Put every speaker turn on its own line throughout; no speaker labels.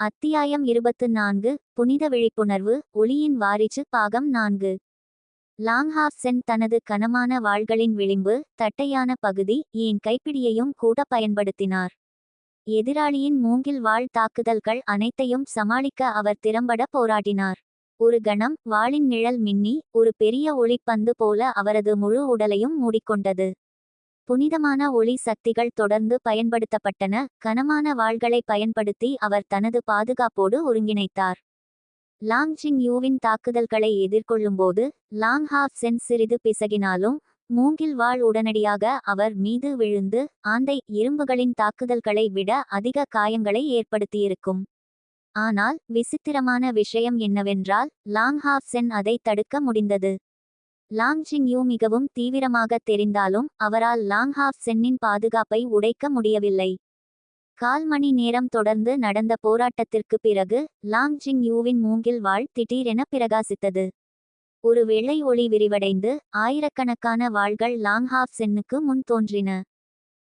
அத்தியாயம் இருபத்து நான்கு புனித விழிப்புணர்வு ஒளியின் வாரிச்சு பாகம் நான்கு. லாங்ஹாப்சென் தனது கனமான வாள்களின் விளிம்பு தட்டையான பகுதி ஏன் கைப்பிடியையும் கூட பயன்படுத்தினார். எதிராளியின் மூங்கில் வாள் தாக்குதல்கள் அனைத்தையும் சமாளிக்க அவர் திறம்பட போராடினார். ஒரு கணம் வாளின் நிழல் மின்னி ஒரு பெரிய ஒளிப்பந்து போல அவரது முழு உடலையும் மூடிக்கொண்டது. புனிதமான ஒளி சக்திகள் தொடர்ந்து பயன்படுத்தப்பட்டன. கனமான வாள்களை பயன்படுத்தி அவர் தனது பாதுகாப்போடு ஒருங்கிணைத்தார். லாங் ஜிங் யூவின் தாக்குதல்களை எதிர்கொள்ளும்போது லாங் ஹாஃப் சென் சிறிது பிசகினாலும் மூங்கில் வாள் உடனடியாக அவர் மீது விழுந்து ஆந்தை இரும்புகளின் தாக்குதல்களை விட அதிக காயங்களை ஏற்படுத்தியிருக்கும். ஆனால் விசித்திரமான விஷயம் என்னவென்றால் லாங் ஹாஃப் சென் அதை தடுக்க முடிந்தது. லாங் ஜிங்யூ மிகவும் தீவிரமாக தெரிந்தாலும் அவரால் லாங் ஹாஃப் சென்னின் பாதுகாப்பை உடைக்க முடியவில்லை. கால் மணி நேரம் தொடர்ந்து நடந்த போராட்டத்திற்கு பிறகு லாங் ஜிங் யூவின் மூங்கில் வாழ் திடீரென பிரகாசித்தது. ஒரு வெள்ளை ஒளி விரிவடைந்து ஆயிரக்கணக்கான வாள்கள் லாங் ஹாஃப் சென்னுக்கு முன் தோன்றின.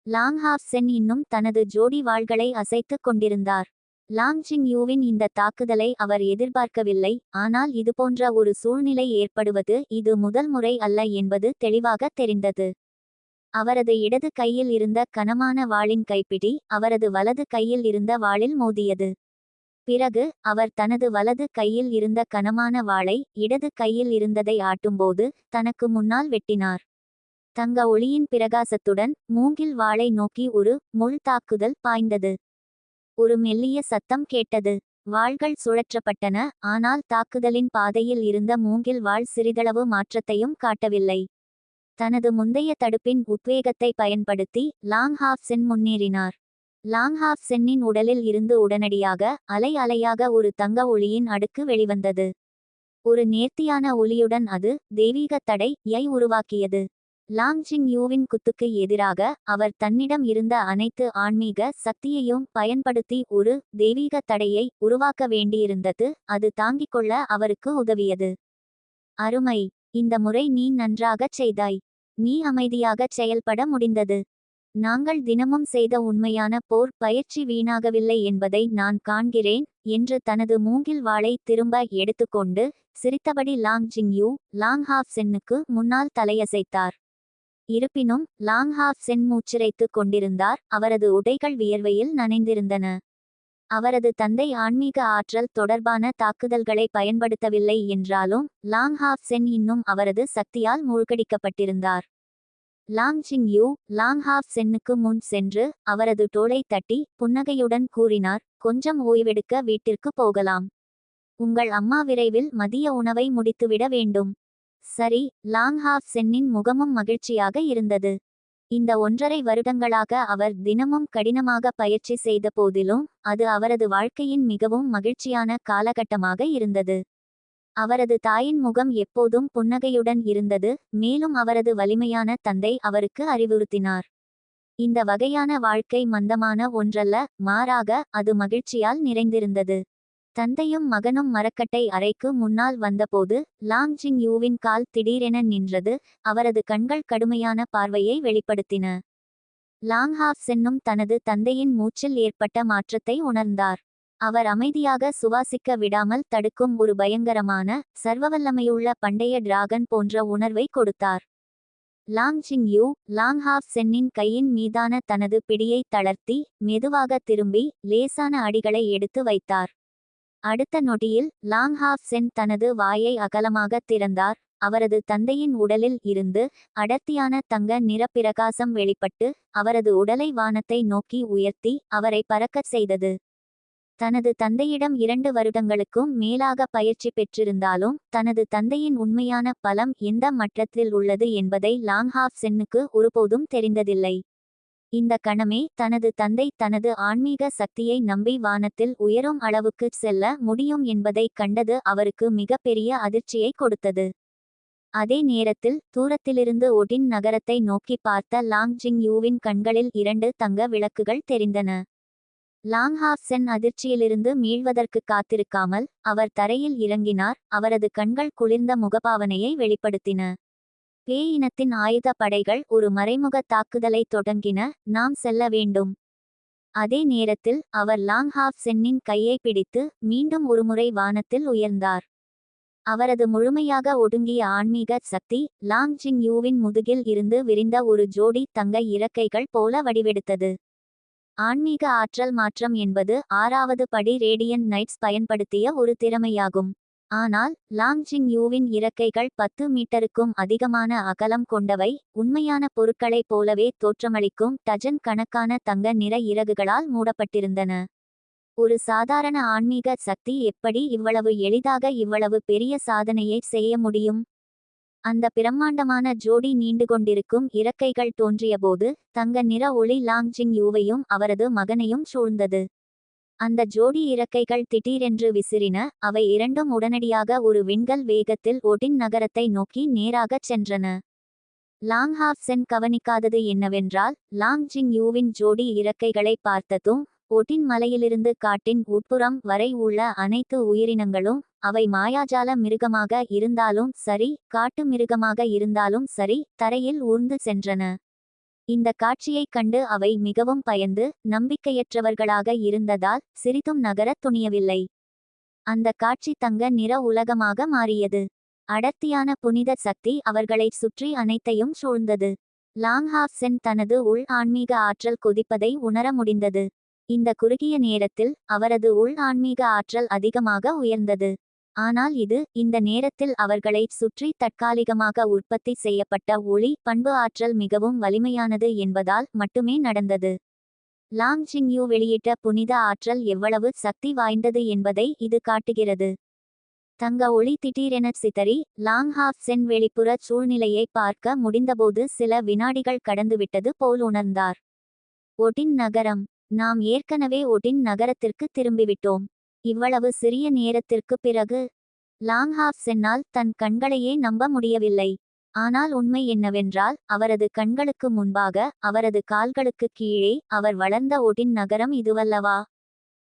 லாங் ஹாஃப் சென் இன்னும் தனது ஜோடி வாள்களை அசைத்துக் கொண்டிருந்தார். லாங்ஜிங் யூவின் இந்த தாக்குதலை அவர் எதிர்பார்க்கவில்லை ஆனால் இதுபோன்ற ஒரு சூழ்நிலை ஏற்படுவது இது முதல் முறை அல்ல என்பது தெளிவாக தெரிந்தது. அவரது இடது கையில் இருந்த கனமான வாளின் கைப்பிடி அவரது வலது கையில் இருந்த வாளில் மோதியது. பிறகு அவர் தனது வலது கையில் இருந்த கனமான வாளை இடது கையில் இருந்ததை ஆட்டும்போது தனக்கு முன்னால் வெட்டினார். தங்க ஒளியின் பிரகாசத்துடன் மூங்கில் வாளை நோக்கி ஒரு முள் தாக்குதல் பாய்ந்தது. ஒரு மெல்லிய சத்தம் கேட்டது. வாள்கள் சுழற்றப்பட்டன. ஆனால் தாக்குதலின் பாதையில் இருந்த மூங்கில் வாள் சிறிதளவு மாற்றத்தையும் காட்டவில்லை. தனது முந்தைய தடுப்பின் உத்வேகத்தை பயன்படுத்தி லாங் ஹாஃப் சென் முன்னேறினார். லாங் ஹாஃப் சென்னின் உடலில் இருந்து உடனடியாக அலை அலையாக ஒரு தங்க ஒளியின் அடுக்கு வெளிவந்தது. ஒரு நேர்த்தியான ஒளியுடன் அது தெய்வீக தடை யை உருவாக்கியது. லாங்ஜிங் யூவின் குத்துக்கு எதிராக அவர் தன்னிடம் இருந்த அனைத்து ஆன்மீக சக்தியையும் பயன்படுத்தி ஒரு தெய்வீக தடையை உருவாக்க வேண்டியிருந்தது அது தாங்கிக் கொள்ள அவருக்கு உதவியது. அருமை இந்த முறை நீ நன்றாகச் செய்தாய். நீ அமைதியாகச் செயல்பட முடிந்தது. நாங்கள் தினமும் செய்த உண்மையான போர் பயிற்சி வீணாகவில்லை என்பதை நான் காண்கிறேன் என்று தனது மூங்கில் வாளை திரும்ப எடுத்துக்கொண்டு சிரித்தபடி லாங் ஜிங் யூ லாங் ஹாஃப் சென்னுக்கு முன்னால் தலையசைத்தார். இருப்பினும் லாங் ஹாஃப் சென் மூச்சிறைத்துக் கொண்டிருந்தார். அவரது உடைகள் வியர்வையில் நனைந்திருந்தன. அவரது தந்தை ஆன்மீக ஆற்றல் தொடர்பான தாக்குதல்களை பயன்படுத்தவில்லை என்றாலும் லாங் ஹாஃப் சென் இன்னும் அவரது சக்தியால் மூழ்கடிக்கப்பட்டிருந்தார். லாங் சிங் யூ லாங் ஹாஃப் சென்னுக்கு முன் சென்று அவரது தோளை தட்டி புன்னகையுடன் கூறினார் கொஞ்சம் ஓய்வெடுக்க வீட்டிற்கு போகலாம். உங்கள் அம்மா விரைவில் மதிய உணவை முடித்துவிட வேண்டும். சரி லாங் ஹாஃப் சென்னின் முகமும் மகிழ்ச்சியாக இருந்தது. இந்த ஒன்றரை வருடங்களாக அவர் தினமும் கடினமாக பயிற்சி செய்த போதிலும் அது அவரது வாழ்க்கையின் மிகவும் மகிழ்ச்சியான காலகட்டமாக இருந்தது. அவரது தாயின் முகம் எப்போதும் புன்னகையுடன் இருந்தது மேலும் அவரது வலிமையான தந்தை அவருக்கு அறிவுறுத்தினார். இந்த வகையான வாழ்க்கை மந்தமான ஒன்றல்ல மாறாக அது மகிழ்ச்சியால் நிறைந்திருந்தது. தந்தையும் மகனும் மரக்கட்டை அறைக்கு முன்னால் வந்தபோது லாங் ஜிங் யூவின் கால் திடீரென நின்றது அவரது கண்கள் கடுமையான பார்வையை வெளிப்படுத்தின. லாங் ஹாஃப் சென்னும் தனது தந்தையின் மூச்சில் ஏற்பட்ட மாற்றத்தை உணர்ந்தார். அவர் அமைதியாக சுவாசிக்க விடாமல் தடுக்கும் ஒரு பயங்கரமான சர்வவல்லமையுள்ள பண்டைய டிராகன் போன்ற உணர்வை கொடுத்தார். லாங் ஜிங் யூ லாங் ஹாஃப் சென்னின் கையின் மீதான தனது பிடியை தளர்த்தி மெதுவாக திரும்பி லேசான அடிகளை எடுத்து வைத்தார். அடுத்த நொடியில் லாங் ஹாஃப் சென் தனது வாயை அகலமாக திறந்தார். அவரது தந்தையின் உடலில் இருந்து அடர்த்தியான தங்க நிற பிரகாசம் வெளிப்பட்டு அவரது உடலை வானத்தை நோக்கி உயர்த்தி அவரை பறக்கச் செய்தது. தனது தந்தையிடம் இரண்டு வருடங்களுக்கும் மேலாக பயிற்சி பெற்றிருந்தாலும் தனது தந்தையின் உண்மையான பலம் எந்த மட்டத்தில் உள்ளது என்பதை லாங் ஹாஃப் சென்னுக்கு ஒருபோதும் தெரிந்ததில்லை. இந்த கணமே தனது தந்தை தனது ஆன்மீக சக்தியை நம்பி வானத்தில் உயரும் அளவுக்கு செல்ல முடியும் என்பதை கண்டது அவருக்கு மிகப்பெரிய அதிர்ச்சியை கொடுத்தது. அதே நேரத்தில் தூரத்திலிருந்து ஒடின் நகரத்தை நோக்கி பார்த்த லாங் ஜிங் யூவின் கண்களில் இரண்டு தங்க விளக்குகள் தெரிந்தன. லாங் ஹாஃப் சென் அதிர்ச்சியிலிருந்து மீள்வதற்கு காத்திருக்காமல் அவர் தரையில் இறங்கினார் அவரது கண்கள் குளிர்ந்த முகபாவனையை வெளிப்படுத்தின. பேய் இனத்தின் ஆயுத படைகள் ஒரு மறைமுக தாக்குதலை தொடங்கின நாம் செல்ல வேண்டும். அதே நேரத்தில் அவர் லாங் ஹாஃப் சென்னின் கையை பிடித்து மீண்டும் ஒருமுறை வானத்தில் உயர்ந்தார். அவரது முழுமையாக ஒடுங்கிய ஆன்மீக சக்தி லாங் ஜிங் யூவின் முதுகில் இருந்து விரிந்த ஒரு ஜோடி தங்க இறக்கைகள் போல வடிவெடுத்தது. ஆன்மீக ஆற்றல் மாற்றம் என்பது ஆறாவது படி ரேடியன் நைட்ஸ் பயன்படுத்திய ஒரு திறமையாகும். ஆனால் லாங்ஜிங் யூவின் இறக்கைகள் பத்து மீட்டருக்கும் அதிகமான அகலம் கொண்டவை உண்மையான பொருட்களைப் போலவே தோற்றமளிக்கும் டஜன் கணக்கான தங்க நிற இறகுகளால் மூடப்பட்டிருந்தன. ஒரு சாதாரண ஆன்மீக சக்தி எப்படி இவ்வளவு எளிதாக இவ்வளவு பெரிய சாதனையை செய்ய முடியும்? அந்த பிரம்மாண்டமான ஜோடி நீண்டு கொண்டிருக்கும் இறக்கைகள் தோன்றியபோது தங்க நிற ஒளி லாங்ஜிங் யூவையும் அவரது மகனையும் சூழ்ந்தது. அந்த ஜோடி இறக்கைகள் திடீரென்று விசிறின அவை இரண்டும் உடனடியாக ஒரு விண்கல் வேகத்தில் ஒடின் நகரத்தை நோக்கி நேராகச் சென்றன. லாங் ஹாஃப் சென் கவனிக்காதது என்னவென்றால் லாங் ஜிங் யூவின் ஜோடி இறக்கைகளை பார்த்ததும் ஒட்டின் மலையிலிருந்து காட்டின் உட்புறம் வரை உள்ள அனைத்து உயிரினங்களும் அவை மாயாஜால மிருகமாக இருந்தாலும் சரி காட்டு மிருகமாக இருந்தாலும் சரி தரையில் ஊர்ந்து சென்றன. இந்த காட்சியைக் கண்டு அவை மிகவும் பயந்து நம்பிக்கையற்றவர்களாக இருந்ததால் சிறிதும் நகரத் துணியவில்லை. அந்த காட்சி தங்க நிற உலகமாக மாறியது. அடர்த்தியான புனித சக்தி அவர்களைச் சுற்றி அனைத்தையும் சூழ்ந்தது. லாங் தனது உள் ஆன்மீக ஆற்றல் கொதிப்பதை உணர முடிந்தது. இந்த குறுகிய நேரத்தில் அவரது உள் ஆன்மீக ஆற்றல் அதிகமாக உயர்ந்தது. ஆனால் இது இந்த நேரத்தில் அவர்களை சுற்றி தற்காலிகமாக உற்பத்தி செய்யப்பட்ட ஒளி பண்பு ஆற்றல் மிகவும் வலிமையானது என்பதால் மட்டுமே நடந்தது. லாங் ஜிங்யூ வெளியிட்ட புனித ஆற்றல் எவ்வளவு சக்தி வாய்ந்தது என்பதை இது காட்டுகிறது. தங்க ஒளி திடீரென சிதறி லாங் ஹாஃப் சென் வெளிப்புற சூழ்நிலையை பார்க்க முடிந்தபோது சில வினாடிகள் கடந்துவிட்டது போல் உணர்ந்தார். ஒட்டின் நகரம். நாம் ஏற்கனவே ஒட்டின் நகரத்திற்கு திரும்பிவிட்டோம். இவ்வளவு சிறிய நேரத்திற்கு பிறகு லாங் ஹாஃப் சென்னால் தன் கண்களையே நம்ப முடியவில்லை. ஆனால் உண்மை என்னவென்றால் அவரது கண்களுக்கு முன்பாக அவரது கால்களுக்கு கீழே அவர் வளர்ந்த ஒடின் நகரம் இதுவல்லவா?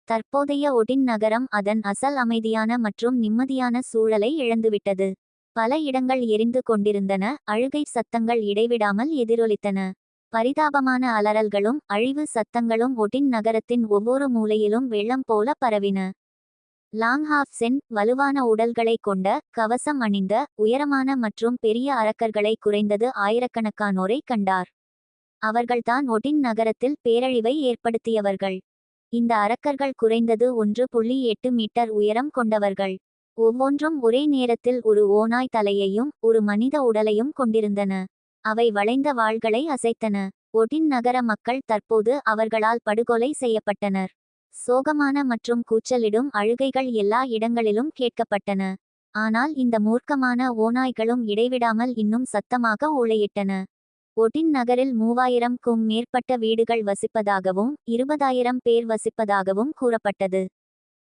தற்போதைய ஒடின் நகரம் அதன் அசல் அமைதியான மற்றும் நிம்மதியான சூழலை இழந்துவிட்டது. பல இடங்கள் எரிந்து கொண்டிருந்தன அழுகை சத்தங்கள் இடைவிடாமல் எதிரொலித்தன. பரிதாபமான அலறல்களும் அழிவு சத்தங்களும் ஒடின் நகரத்தின் ஒவ்வொரு மூலையிலும் வெள்ளம் போல பரவின. லாங்ஹாஃப் சென் வலுவான உடல்களை கொண்ட கவசம் அணிந்த உயரமான மற்றும் பெரிய அரக்கர்களை குறைந்தது ஆயிரக்கணக்கானோரை கண்டார். அவர்கள்தான் ஒடின் நகரத்தில் பேரழிவை ஏற்படுத்தியவர்கள். இந்த அரக்கர்கள் குறைந்தது ஒன்று புள்ளி எட்டு மீட்டர் உயரம் கொண்டவர்கள். ஒவ்வொன்றும் ஒரே நேரத்தில் ஒரு ஓநாய் தலையையும் ஒரு மனித உடலையும் கொண்டிருந்தன. அவை வளைந்த வாள்களை அசைத்தன. ஒடின் நகர மக்கள் தற்போது அவர்களால் படுகொலை செய்யப்பட்டனர். சோகமான மற்றும் கூச்சலிடும் அழுகைகள் எல்லா இடங்களிலும் கேட்கப்பட்டன. ஆனால் இந்த மூர்க்கமான ஓநாய்களும் இடைவிடாமல் இன்னும் சத்தமாக ஊழையிட்டன ஒடின் நகரில் மூவாயிரம்க்கும் மேற்பட்ட வீடுகள் வசிப்பதாகவும் இருபதாயிரம் பேர் வசிப்பதாகவும் கூறப்பட்டது.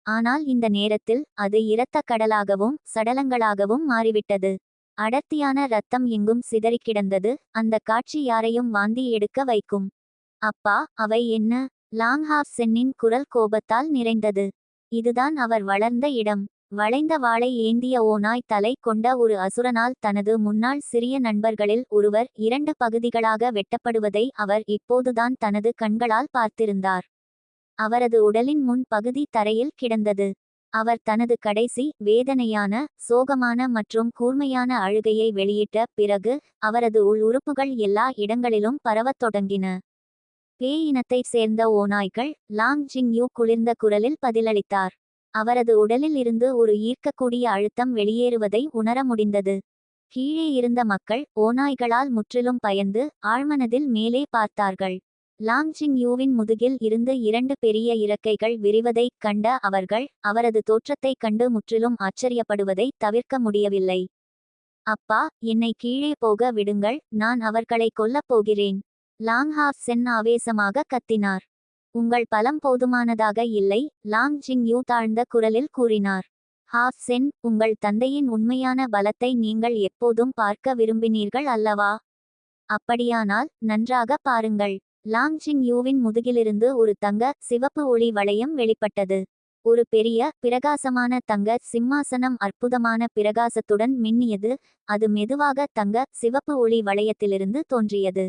ஆனால் இந்த நேரத்தில் அது இரத்த கடலாகவும் சடலங்களாகவும் மாறிவிட்டது. அடர்த்தியான ரத்தம் எங்கும் சிதறிக் கிடந்தது. அந்த காட்சி யாரையும் வாந்தி எடுக்க வைக்கும். அப்பா அவை என்ன? லாங் ஹாஃப் சென்னின் குரல் கோபத்தால் நிறைந்தது. இதுதான் அவர் வளர்ந்த இடம். வளைந்த வாளை ஏந்திய ஓநாய் தலை கொண்ட ஒரு அசுரனால் தனது முன்னாள் சிறிய நண்பர்களில் ஒருவர் இரண்டு பகுதிகளாக வெட்டப்படுவதை அவர் இப்போதுதான் தனது கண்களால் பார்த்திருந்தார். அவரது உடலின் முன் பகுதி தரையில் கிடந்தது. அவர் தனது கடைசி வேதனையான சோகமான மற்றும் கூர்மையான அழுகையை வெளியிட்ட பிறகு அவரது உள் உறுப்புகள் எல்லா இடங்களிலும் பரவத் தொடங்கின. பேய் இனத்தைச் சேர்ந்த ஓநாய்கள் லாங் ஜிங் யூ குளிர்ந்த குரலில் பதிலளித்தார். அவரது உடலில் இருந்து ஒரு ஈர்க்கக்கூடிய அழுத்தம் வெளியேறுவதை உணர முடிந்தது. கீழே இருந்த மக்கள் ஓநாய்களால் முற்றிலும் பயந்து ஆழ்மனதில் மேலே பார்த்தார்கள். லாங்ஜிங் யூவின் முதுகில் இருந்து இரண்டு பெரிய இறக்கைகள் விரிவதைக் கண்ட அவர்கள் அவரது தோற்றத்தைக் கண்டு முற்றிலும் ஆச்சரியப்படுவதை தவிர்க்க முடியவில்லை. அப்பா என்னை கீழே போக விடுங்கள் நான் அவர்களை கொல்லப் போகிறேன் லாங் ஹாஃப் சென் ஆவேசமாக கத்தினார். உங்கள் பலம் போதுமானதாக இல்லை லாங் ஜிங் யூ தாழ்ந்த குரலில் கூறினார். ஹாஃப் சென் உங்கள் தந்தையின் உண்மையான பலத்தை நீங்கள் எப்போதும் பார்க்க விரும்பினீர்கள் அல்லவா? அப்படியானால் நன்றாக பாருங்கள் லாங் ஜிங் யூவின் முதுகிலிருந்து ஒரு தங்க சிவப்பு ஒளி வளையம் வெளிப்பட்டது. ஒரு பெரிய பிரகாசமான தங்க சிம்மாசனம் அற்புதமான பிரகாசத்துடன் மின்னியது. அது மெதுவாக தங்க சிவப்பு ஒளி வளையத்திலிருந்து தோன்றியது.